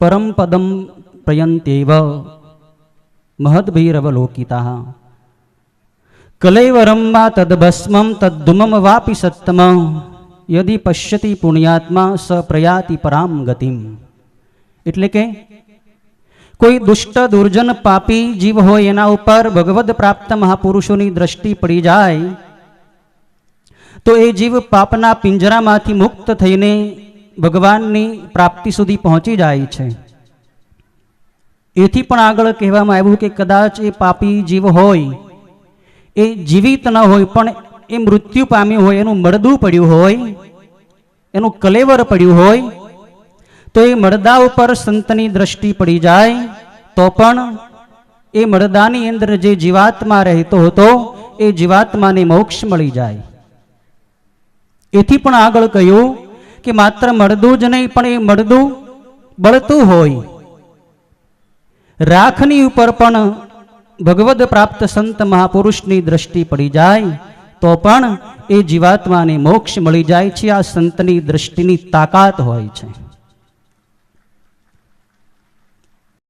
પરમ પદમ પ્રયંતેવ મહદ્ભૈરવલોકિતા કલૈવરમ વા તદ્ભસ્મમ તદ્ધુમમ વાપી સત્તમ યદિ પશ્યતિ પુણ્યાત્મા સ પ્રયાતિ પરામ ગતિમ એટલે કે, કોઈ દુષ્ટ, દુર્જન, પાપી જીવ હોય એના ઉપર ભગવદ પ્રાપ્ત મહાપુરુષોની દ્રષ્ટિ પડી જાય, તો એ જીવ પાપના પિંજરામાંથી મુક્ત થઈને ભગવાનની પ્રાપ્તિ સુધી પહોંચી જાય છે. એથી પણ આગળ કહેવામાં આવ્યું કે કદાચ એ પાપી જીવ હોય, એ જીવિત ન હોય, પણ એ મૃત્યુ પામ્યું હોય, એનું મળદું પડ્યું હોય, એનું કલેવર પડ્યું હોય, તો એ મળદા ઉપર સંતની દ્રષ્ટિ પડી જાય, તો પણ એ મળદાની અંદર જે જીવાત્મા રહેતો હતો, એ જીવાત્માને મોક્ષ મળી જાય. એથી પણ આગળ કહ્યું કે માત્ર મળદું જ નહીં, પણ એ મળદું બળતું હોય. રાખની ઉપર પણ ભગવદ પ્રાપ્ત સંત મહાપુરુષની દ્રષ્ટિ પડી જાય, તો પણ એ જીવાત્માને મોક્ષ મળી જાય છે. આ સંતની દ્રષ્ટિની તાકાત હોય છે.